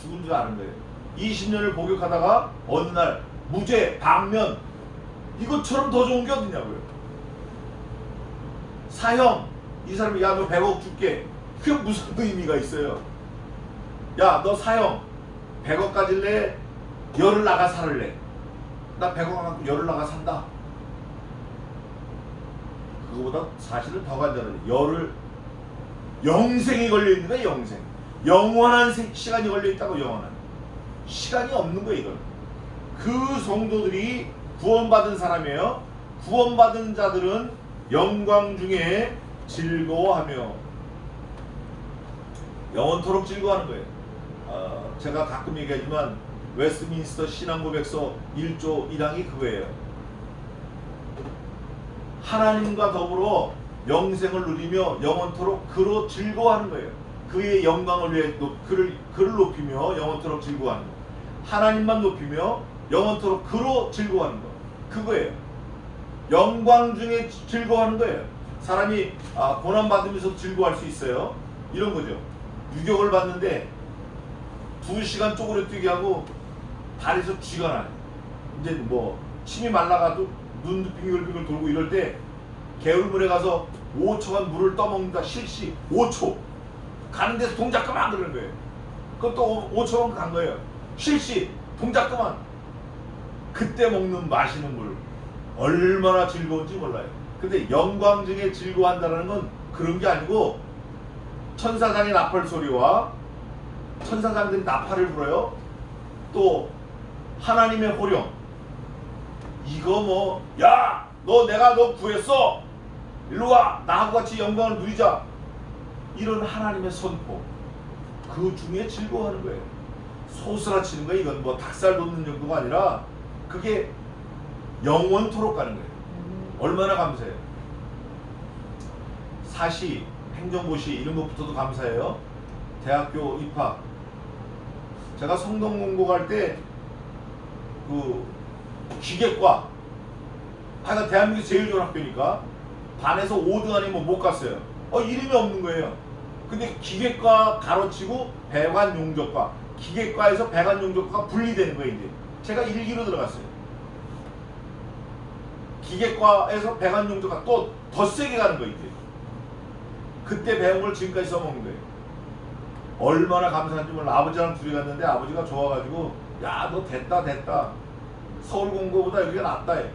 죽은 줄 아는 거예요. 20년을 복역하다가 어느 날 무죄, 방면 이것처럼 더 좋은 게 어딨냐고요. 사형 이 사람이 야 너 100억 줄게. 그게 무슨 의미가 있어요? 야 너 사형 100억 가질래? 열을 나가 살을래? 나 100억 갖고 열을 나가 산다. 그거보다 사실은 더 간단해. 열을 영생이 걸려 있는 거야 영생. 영원한 생- 시간이 걸려 있다고 영원한. 시간이 없는 거야 이건. 그 성도들이 구원받은 사람이에요. 구원받은 자들은 영광 중에 즐거워하며 영원토록 즐거워하는 거예요. 어, 제가 가끔 얘기하지만 웨스트민스터 신앙고백서 1조 1항이 그거예요. 하나님과 더불어 영생을 누리며 영원토록 그로 즐거워하는 거예요. 그의 영광을 위해 높- 그를 그를 높이며 영원토록 즐거워하는 거. 하나님만 높이며 영원토록 그로 즐거워하는 거. 그거예요. 영광 중에 즐거워하는 거예요. 사람이 아, 고난 받으면서 즐거워할 수 있어요. 이런 거죠. 유격을 받는데 두 시간 쪼그려 뛰게 하고 다리에서 쥐가 나요. 이제 뭐 침이 말라가도 눈도 빙글빙글 돌고 이럴 때 개울물에 가서 5초간 물을 떠먹는다 실시 5초 가는 데서 동작 그만 그러는 거예요. 그것도 5초간 간 거예요. 실시 동작 그만. 그때 먹는 마시는 물 얼마나 즐거운지 몰라요. 근데 영광 중에 즐거워한다는 건 그런 게 아니고 천사장의 나팔 소리와 천사장들이 나팔을 불어요. 또 하나님의 호령. 이거 뭐, 야, 너 내가 너 구했어. 일로 와. 나하고 같이 영광을 누리자. 이런 하나님의 선포. 그 중에 즐거워하는 거예요. 소스라치는 거예요. 이건 뭐 닭살 돋는 정도가 아니라 그게 영원토록 가는 거예요. 얼마나 감사해요. 사시, 행정고시 이런 것부터도 감사해요. 대학교 입학. 제가 성동 공고 갈때그 기계과 하여간 대한민국 제일 좋은 학교니까 반에서 5등 아니면 못 갔어요. 어 이름이 없는 거예요. 근데 기계과 가로치고 배관 용접과 기계과에서 배관 용접과가 분리되는 거예요 이제. 제가 일기로 들어갔어요. 기계과에서 배관 용접과 또 더 세게 가는 거예요 이제. 그때 배운 걸 지금까지 써먹는 거예요. 얼마나 감사한지 몰라. 아버지랑 둘이 갔는데 아버지가 좋아가지고 야 너 됐다 됐다. 서울 공고보다 여기가 낫다 해.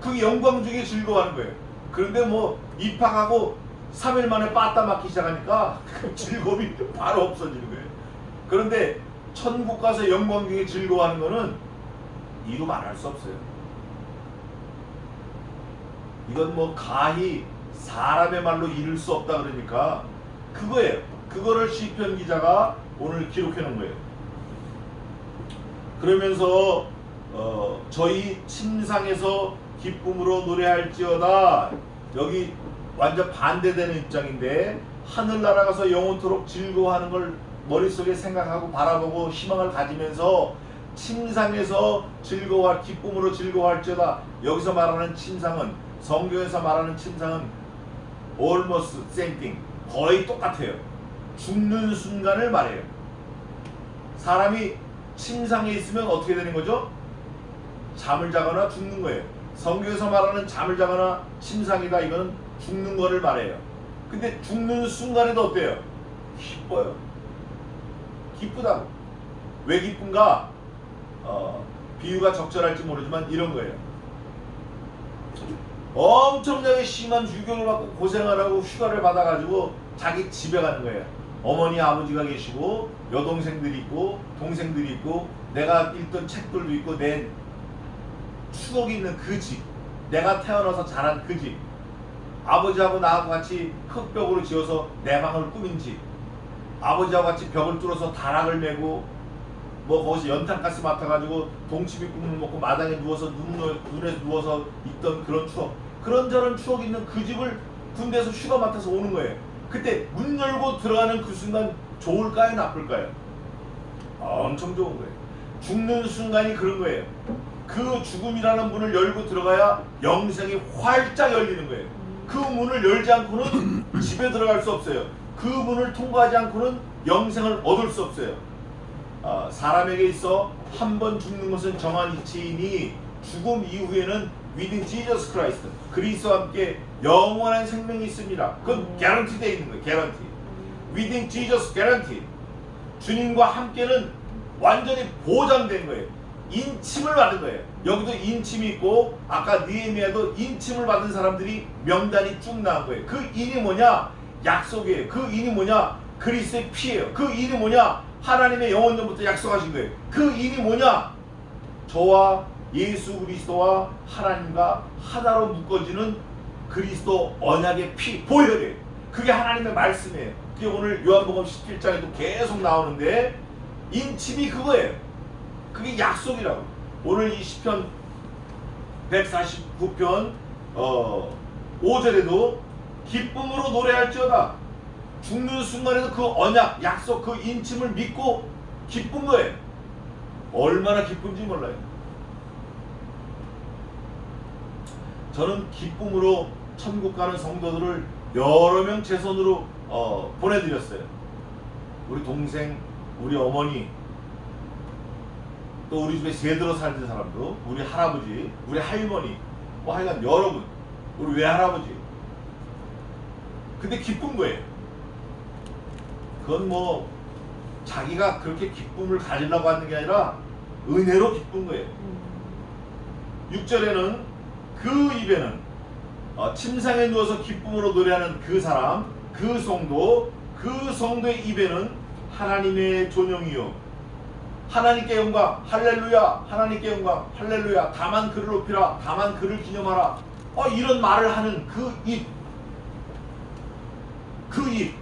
그 영광 중에 즐거워하는 거예요. 그런데 뭐 입학하고 3일 만에 빠따 맞기 시작하니까 그 즐거움이 바로 없어지는 거예요. 그런데 천국 가서 영광 중에 즐거워하는 거는 이루 말할 수 없어요. 이건 뭐 가히 사람의 말로 이룰 수 없다 그러니까 그거예요. 그거를 시편 기자가 오늘 기록해 놓은 거예요. 그러면서 어, 저희 침상에서 기쁨으로 노래할지어다 여기 완전 반대되는 입장인데 하늘나라 가서 영원토록 즐거워하는 걸 머릿속에 생각하고 바라보고 희망을 가지면서 침상에서 즐거워 기쁨으로 즐거워할지어다 여기서 말하는 침상은 성경에서 말하는 침상은 almost same thing 거의 똑같아요 죽는 순간을 말해요 사람이 침상에 있으면 어떻게 되는 거죠? 잠을 자거나 죽는 거예요. 성경에서 말하는 잠을 자거나 침상이다 이거는 죽는 거를 말해요. 근데 죽는 순간에도 어때요? 기뻐요. 기쁘다고. 왜 기쁜가? 어, 비유가 적절할지 모르지만 이런 거예요. 엄청나게 심한 유교를 받고 고생을 하고 휴가를 받아가지고 자기 집에 가는 거예요. 어머니 아버지가 계시고 여동생들이 있고 동생들이 있고 내가 읽던 책들도 있고 내 추억이 있는 그 집, 내가 태어나서 자란 그 집, 아버지하고 나하고 같이 흙벽으로 지어서 내 방을 꾸민 집, 아버지하고 같이 벽을 뚫어서 다락을 메고 뭐 거기서 연탄가스 맡아가지고 동치미 국물 먹고 마당에 누워서 눈, 눈에 누워서 있던 그런 추억, 그런저런 추억 있는 그 집을 군대에서 휴가 맡아서 오는 거예요. 그때 문 열고 들어가는 그 순간 좋을까요, 나쁠까요? 엄청 좋은 거예요. 죽는 순간이 그런 거예요. 그 죽음이라는 문을 열고 들어가야 영생이 활짝 열리는 거예요. 그 문을 열지 않고는 집에 들어갈 수 없어요. 그 문을 통과하지 않고는 영생을 얻을 수 없어요. 어, 사람에게 있어 한 번 죽는 것은 정한 이치이니 죽음 이후에는 within Jesus Christ 그리스도와 함께 영원한 생명이 있습니다. 그건 개런티 되어 있는 거예요. 개런티. within Jesus guarantee. 주님과 함께는 완전히 보장된 거예요. 인침을 받은 거예요. 여기도 인침이 있고 아까 니에미아도 인침을 받은 사람들이 명단이 쭉 나온 거예요. 그 인이 뭐냐? 약속이에요. 그 인이 뭐냐? 그리스도의 피예요. 그 인이 뭐냐? 하나님의 영원전부터 약속하신 거예요. 그 인이 뭐냐? 저와 예수 그리스도와 하나님과 하나로 묶어지는 그리스도 언약의 피 보혈이에요. 그게 하나님의 말씀이에요. 그게 오늘 요한복음 17장에도 계속 나오는데 인침이 그거예요. 그게 약속이라고. 오늘 이 시편 149편 어 5절에도 기쁨으로 노래할지어다. 죽는 순간에도 그 언약, 약속, 그 인침을 믿고 기쁜 거예요. 얼마나 기쁜지 몰라요. 저는 기쁨으로 천국 가는 성도들을 여러 명 제 손으로 어, 보내드렸어요. 우리 동생, 우리 어머니, 또 우리 집에 세들어 살던 사람도, 우리 할아버지, 우리 할머니, 뭐 하여간 여러분, 우리 외할아버지. 근데 기쁜 거예요. 그건 뭐 자기가 그렇게 기쁨을 가지려고 하는 게 아니라 은혜로 기쁜 거예요. 6절에는 그 입에는 어, 침상에 누워서 기쁨으로 노래하는 그 사람, 그 성도, 그 성도의 입에는 하나님의 존영이요. 하나님께 영광, 할렐루야, 하나님께 영광, 할렐루야, 다만 그를 높이라, 다만 그를 기념하라. 어, 이런 말을 하는 그 입, 그 입,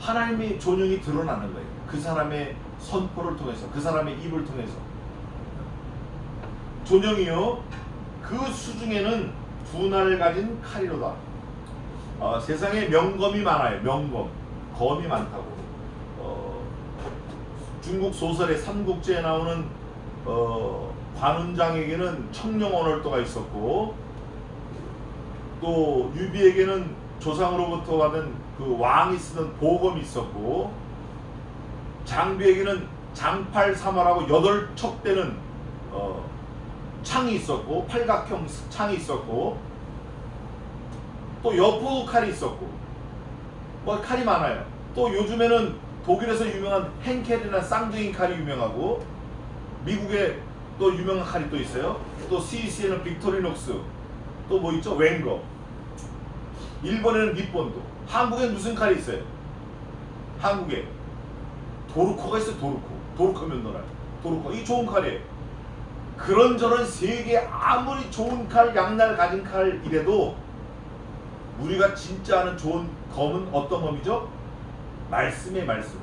하나님의 존영이 드러나는 거예요. 그 사람의 선포를 통해서, 그 사람의 입을 통해서. 존영이요. 그 수중에는 두 날을 가진 칼이로다. 어, 세상에 명검이 많아요. 명검. 검이 많다고. 어, 중국 소설의 삼국지에 나오는 어, 관운장에게는 청룡 언월도가 있었고 또 유비에게는 조상으로부터 받은 그 왕이 쓰던 보검이 있었고 장비에게는 장팔 삼화라고 여덟 척되는 어, 창이 있었고 팔각형 창이 있었고 또 여포 칼이 있었고 뭐 칼이 많아요. 또 요즘에는 독일에서 유명한 henkel이나 쌍둥이 칼이 유명하고 미국에 또 유명한 칼이 또 있어요. 또 CEC에는 빅토리녹스 또 뭐 있죠? 웬거 일본에는 니폰도 한국엔 무슨 칼이 있어요? 한국에 도르코가 있어요. 도르코 도르코 면도날 도르코 이 좋은 칼이에요. 그런저런 세계 아무리 좋은 칼, 양날 가진 칼이래도 우리가 진짜 아는 좋은 검은 어떤 검이죠? 말씀의 말씀.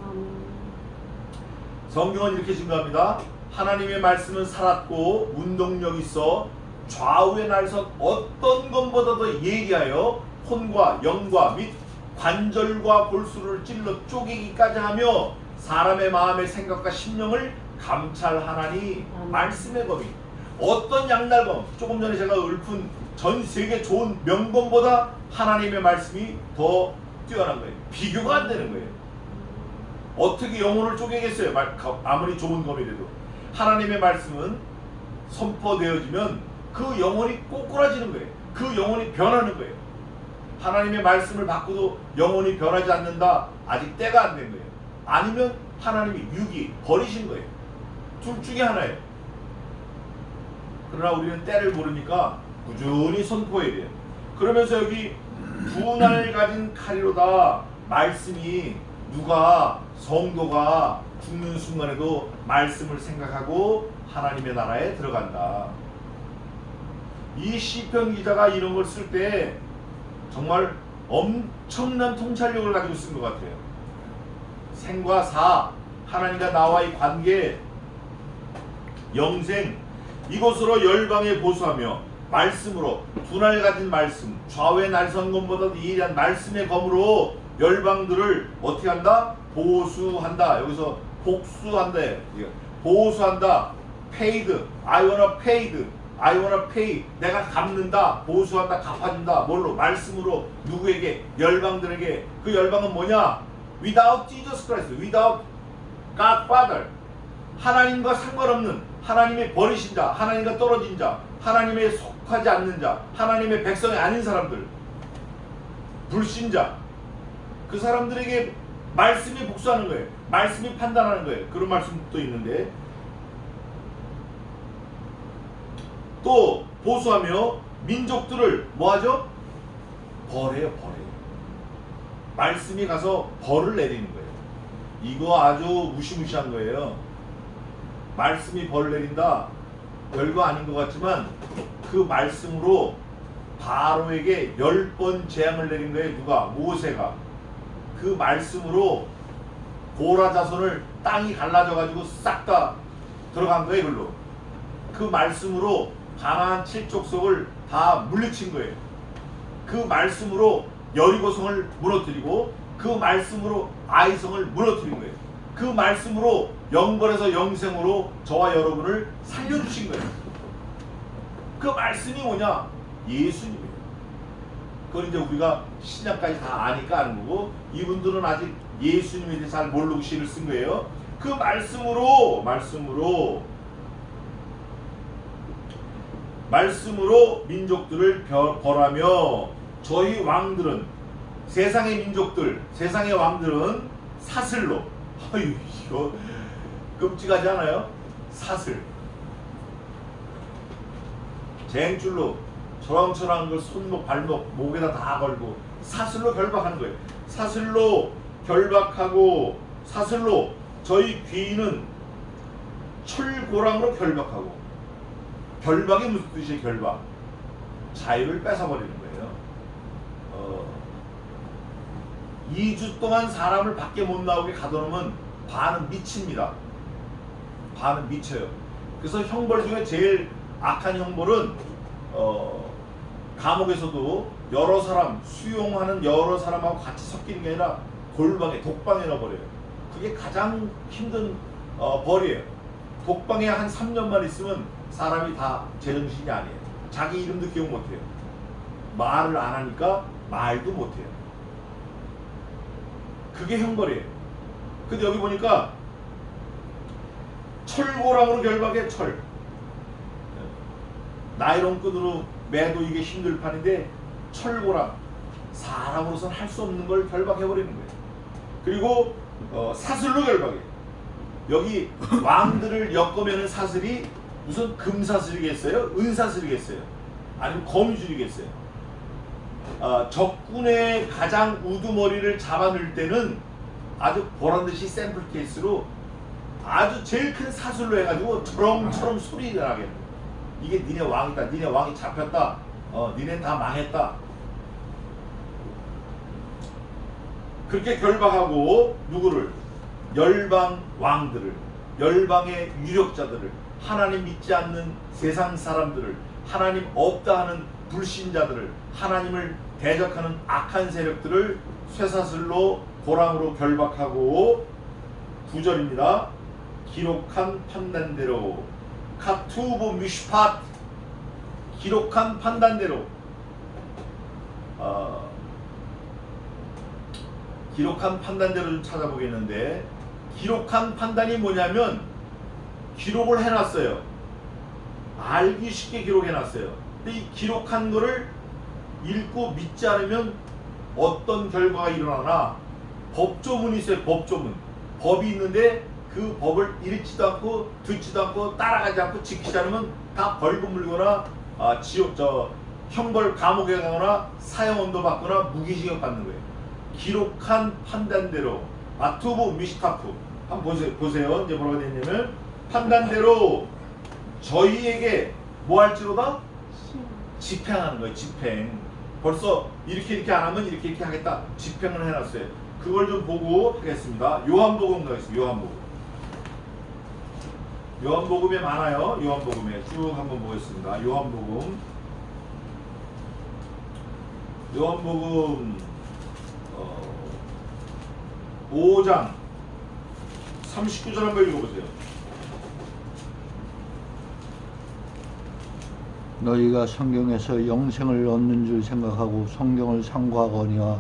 성경은 이렇게 증거합니다. 하나님의 말씀은 살았고 운동력 있어 좌우의 날선 어떤 것보다도 예리하여 혼과 영과 및 관절과 골수를 찔러 쪼개기까지 하며 사람의 마음의 생각과 심령을 감찰하나니. 말씀의 검이 어떤 양날검 조금 전에 제가 읊은 전 세계 좋은 명검보다 하나님의 말씀이 더 뛰어난 거예요. 비교가 안 되는 거예요. 어떻게 영혼을 쪼개겠어요? 아무리 좋은 검이라도 하나님의 말씀은 선포되어지면 그 영혼이 꼬꾸라지는 거예요. 그 영혼이 변하는 거예요. 하나님의 말씀을 받고도 영혼이 변하지 않는다. 아직 때가 안 된 거예요. 아니면 하나님이 유기 버리신 거예요. 둘 중에 하나예요. 그러나 우리는 때를 모르니까 꾸준히 선포해야 돼요. 그러면서 여기 두날 가진 칼이로다 말씀이 누가 성도가 죽는 순간에도 말씀을 생각하고 하나님의 나라에 들어간다. 이 시편 기자가 이런 걸 쓸 때 정말 엄청난 통찰력을 가지고 쓴 것 같아요. 생과 사, 하나님과 나와의 관계, 영생, 이것으로 열방에 보수하며 말씀으로 두날 가진 말씀, 좌우의 날선검보다도 예리한 말씀의 검으로 열방들을 어떻게 한다? 보수한다. 여기서 복수한다. 보수한다. paid. I wanna paid. I wanna pay. 내가 갚는다. 보수한다. 갚아준다. 뭘로? 말씀으로 누구에게? 열방들에게. 그 열방은 뭐냐? Without Jesus Christ. Without Godfather. 하나님과 상관없는 하나님의 버리신 자, 하나님과 떨어진 자, 하나님의 속하지 않는 자, 하나님의 백성이 아닌 사람들, 불신자, 그 사람들에게 말씀이 복수하는 거예요. 말씀이 판단하는 거예요. 그런 말씀도 있는데 또 보수하며 민족들을 뭐하죠? 벌해요, 벌해요. 말씀이 가서 벌을 내리는 거예요. 이거 아주 무시무시한 거예요. 말씀이 벌을 내린다. 별거 아닌 것 같지만 그 말씀으로 바로에게 열 번 재앙을 내린 거예요. 누가? 모세가. 그 말씀으로 고라 자손을 땅이 갈라져 가지고 싹 다 들어간 거예요, 글로. 그 말씀으로 가나안 칠족속을 다 물리친 거예요. 그 말씀으로 여리고성을 무너뜨리고 그 말씀으로 아이성을 무너뜨린 거예요. 그 말씀으로 영벌에서 영생으로 저와 여러분을 살려주신 거예요. 그 말씀이 뭐냐? 예수님이에요. 그걸 이제 우리가 신약까지 다 아니까 아는 거고 이분들은 아직 예수님에 대해 잘 모르고 시를 쓴 거예요. 그 말씀으로 말씀으로 말씀으로 민족들을 벼- 벌하며 저희 왕들은 세상의 민족들 세상의 왕들은 사슬로 아유 이거 끔찍하지 않아요? 사슬 쟁줄로 저랑저랑 그 손목 발목 목에다 다 걸고 사슬로 결박하는 거예요. 사슬로 결박하고 사슬로 저희 귀인은 철고랑으로 결박하고 결박이 무슨 뜻이에요? 결박 자유를 뺏어버리는 거예요. 어, 2주 동안 사람을 밖에 못 나오게 가둬놓으면 반은 미칩니다. 반은 미쳐요. 그래서 형벌 중에 제일 악한 형벌은 어, 감옥에서도 여러 사람 수용하는 여러 사람하고 같이 섞이는 게 아니라 골방에 독방에 넣어버려요. 그게 가장 힘든 어, 벌이에요. 독방에 한 3년만 있으면 사람이 다 제정신이 아니에요. 자기 이름도 기억 못해요. 말을 안 하니까 말도 못해요. 그게 형벌이에요. 근데 여기 보니까 철고랑으로 결박해 철. 나이론 끈으로 매도 이게 힘들 판인데 철고랑 사람으로선 할 수 없는 걸 결박해 버리는 거예요. 그리고 어, 사슬로 결박해. 여기 왕들을 엮으면 사슬이 무슨 금사슬이겠어요? 은사슬이겠어요? 아니면 거미줄이겠어요? 아, 적군의 가장 우두머리를 잡아넣을 때는 아주 보란 듯이 샘플 케이스로 아주 제일 큰 사슬로 해가지고 소리가 나게 해요. 이게 니네 왕이다. 니네 왕이 잡혔다. 어, 니네 다 망했다. 그렇게 결박하고 누구를 열방 왕들을 열방의 유력자들을 하나님 믿지 않는 세상 사람들을 하나님 없다 하는 불신자들을 하나님을 대적하는 악한 세력들을 쇠사슬로 고랑으로 결박하고 구절입니다. 기록한 판단대로 카투브 미슈팟 기록한 판단대로 어, 기록한 판단대로 좀 찾아보겠는데 기록한 판단이 뭐냐면 기록을 해놨어요. 알기 쉽게 기록해놨어요. 이 기록한 거를 읽고 믿지 않으면 어떤 결과가 일어나나 법조문이 있어요. 법조문. 법이 있는데 그 법을 읽지도 않고 듣지도 않고 따라가지 않고 지키지 않으면 다 벌금 물거나 아, 지옥 저 형벌 감옥에 가거나 사형 언도 받거나 무기징역 받는 거예요. 기록한 판단대로 마투브 미시타프 한번 보세요. 보세요. 이제 뭐라고 되어 있냐면 판단대로 저희에게 뭐 할지로다 집행하는 거예요. 집행. 벌써 이렇게 이렇게 안 하면 이렇게 이렇게 하겠다. 집행을 해놨어요. 그걸 좀 보고 하겠습니다. 요한복음 가겠습니다. 요한복음. 요한복음에 많아요. 요한복음에 쭉 한번 보겠습니다. 요한복음. 요한복음 어, 5장 39절 한번 읽어보세요. 너희가 성경에서 영생을 얻는 줄 생각하고 성경을 상고하거니와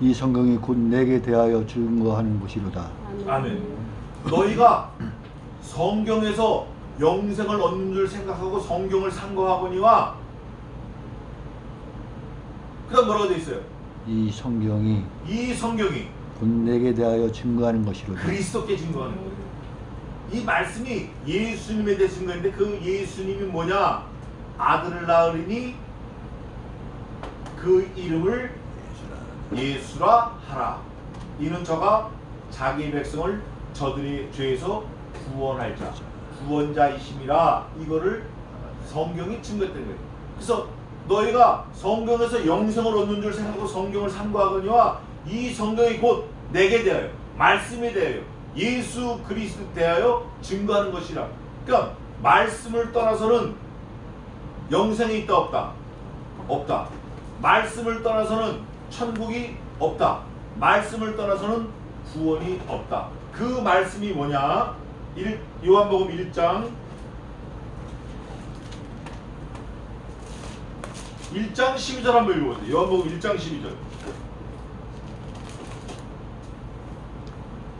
이 성경이 곧 내게 대하여 증거하는 것이로다. 아멘. 너희가 성경에서 영생을 얻는 줄 생각하고 성경을 상고하거니와 그다음 뭐라고 돼 있어요? 이 성경이 이 성경이 곧 내게 대하여 증거하는 것이로다. 그리스도께 증거하는 거예요. 이 말씀이 예수님에 대해 증거인데 그 예수님이 뭐냐? 아들을 낳으리니 그 이름을 예수라 하라. 이는 저가 자기 백성을 저들의 죄에서 구원할 자, 구원자이심이라 이거를 성경이 증거했던 거예요. 그래서 너희가 성경에서 영생을 얻는 줄 생각하고 성경을 상고하거니와 이 성경이 곧 내게 대하여 말씀에 대하여 예수 그리스도 대하여 증거하는 것이라. 그러니까 말씀을 떠나서는 영생이 있다 없다. 없다. 말씀을 떠나서는 천국이 없다. 말씀을 떠나서는 구원이 없다. 그 말씀이 뭐냐? 일- 요한복음 1장 1장 12절 한번 읽어보세요. 요한복음 1장 12절.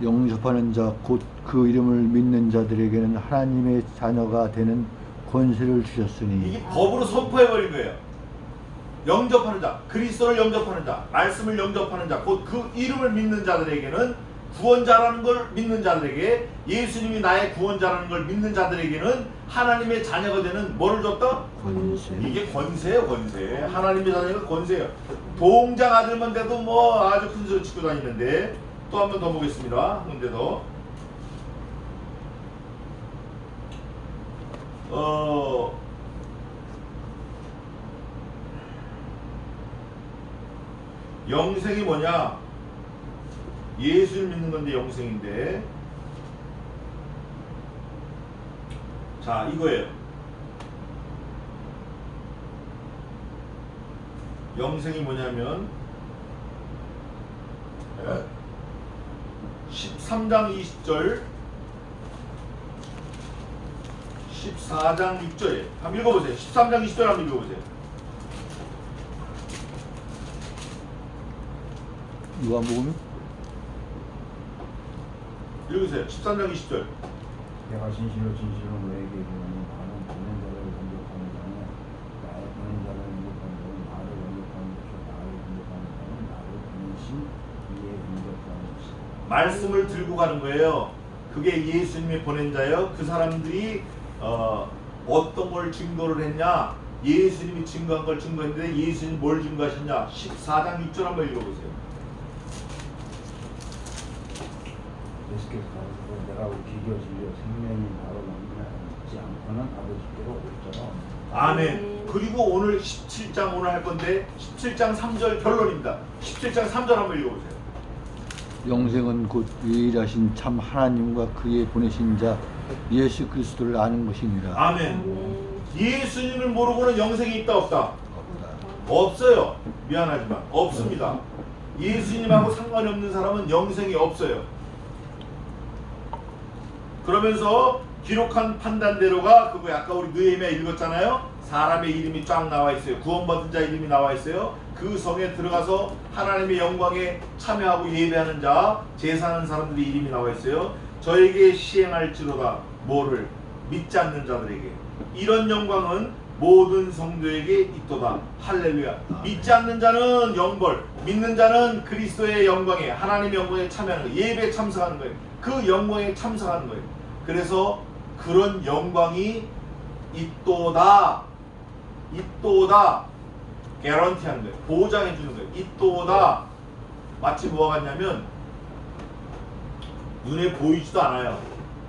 영접하는 자 곧 그 이름을 믿는 자들에게는 하나님의 자녀가 되는 권세를 주셨으니 이게 법으로 선포해버린 거예요. 영접하는 자, 그리스도를 영접하는 자, 말씀을 영접하는 자, 곧 그 이름을 믿는 자들에게는 구원자라는 걸 믿는 자들에게 예수님이 나의 구원자라는 걸 믿는 자들에게는 하나님의 자녀가 되는 뭐를 줬다? 권세. 이게 권세예요, 권세. 하나님의 자녀가 권세예요. 동장 아들만 돼도 뭐 아주 큰 소리 치고 다니는데 또 한 번 더 보겠습니다. 더. 어. 영생이 뭐냐? 예수를 믿는 건데 영생인데. 자, 이거예요. 영생이 뭐냐면 13장 20절 14장 6절에 한번 읽어보세요 13장 20절 한번 읽어보세요 요한복음 읽으세요. 13장 20절. 내가 진실로 진실로 너에게 이르노니 나는 보낸 자를 영접하는 자는 나의 보낸 자를 영접하는 자는 나를 영접하는 것이요 나를 영접하는 자는 나를 보내신 이에 영접하는 것이다. 말씀을 들고 가는 거예요. 그게 예수님이 보낸 자예요. 그 사람들이 어, 어떤 걸 증거를 했냐? 예수님이 증거한 걸 증거했는데 예수님이 뭘 증거하셨냐? 14장 6절 한번 읽어보세요 가로되 내가 진리여 생명이 나로 말미암지 않고는 아버지께로 올자라 아멘. 그리고 오늘 17장 오늘 할 건데 17장 3절 결론입니다. 17장 3절 한번 읽어보세요. 영생은 곧 유일하신 참 하나님과 그의 보내신 자 예수 그리스도를 아는 것이니라. 아멘. 예수님을 모르고는 영생이 있다 없다? 없다. 없어요. 미안하지만 없습니다. 예수님하고 상관이 없는 사람은 영생이 없어요. 그러면서 기록한 판단대로가 그거 아까 우리 느헤미야 읽었잖아요. 사람의 이름이 쫙 나와 있어요. 구원받은 자 이름이 나와 있어요. 그 성에 들어가서 하나님의 영광에 참여하고 예배하는 자, 제사하는 사람들의 이름이 나와 있어요. 저에게 시행할지로다 뭐를 믿지 않는 자들에게 이런 영광은 모든 성도에게 있도다. 할렐루야. 믿지 않는 자는 영벌, 믿는 자는 그리스도의 영광에 하나님의 영광에 참여하는 거예요. 예배에 참석하는 거예요. 그 영광에 참석하는 거예요. 그래서 그런 영광이 있도다. 있도다. 개런티 하는 거예요. 보장해 주는 거예요. 있도다. 마치 뭐가 같냐면 눈에 보이지도 않아요.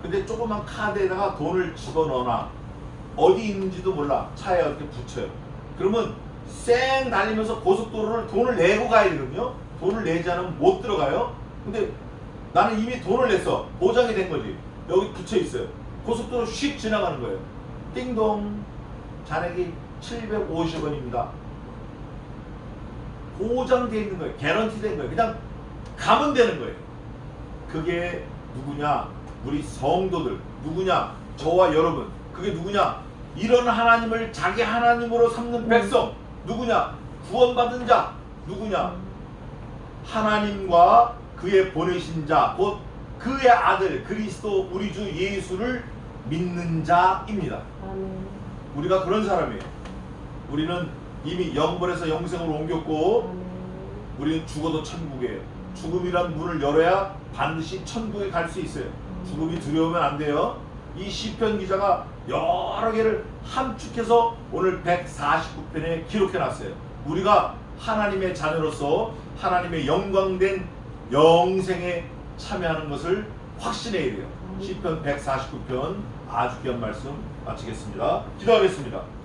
근데 조그만 카드에다가 돈을 집어넣어놔. 어디 있는지도 몰라. 차에 어떻게 붙여요. 그러면 쌩 달리면서 고속도로를 돈을 내고 가야 되거든요. 돈을 내지 않으면 못 들어가요. 근데 나는 이미 돈을 냈어. 보장이 된 거지. 여기 붙여 있어요. 고속도로 휙 지나가는 거예요. 띵동. 잔액이 750원입니다. 보장돼 있는 거예요. 개런티 된 거예요. 그냥 가면 되는 거예요. 그게 누구냐? 우리 성도들. 누구냐? 저와 여러분. 그게 누구냐? 이런 하나님을 자기 하나님으로 삼는 백성. 누구냐? 구원받은 자. 누구냐? 하나님과 그의 보내신 자, 곧 그의 아들 그리스도 우리 주 예수를 믿는 자입니다. 아멘. 우리가 그런 사람이에요. 우리는 이미 영벌에서 영생으로 옮겼고 아멘. 우리는 죽어도 천국이에요. 죽음이란 문을 열어야 반드시 천국에 갈 수 있어요. 죽음이 두려우면 안 돼요. 이 시편 기자가 여러 개를 함축해서 오늘 149편에 기록해 놨어요. 우리가 하나님의 자녀로서 하나님의 영광된 영생에 참여하는 것을 확신해야 돼요. 시편 149편 아주 귀한 말씀 마치겠습니다. 기도하겠습니다.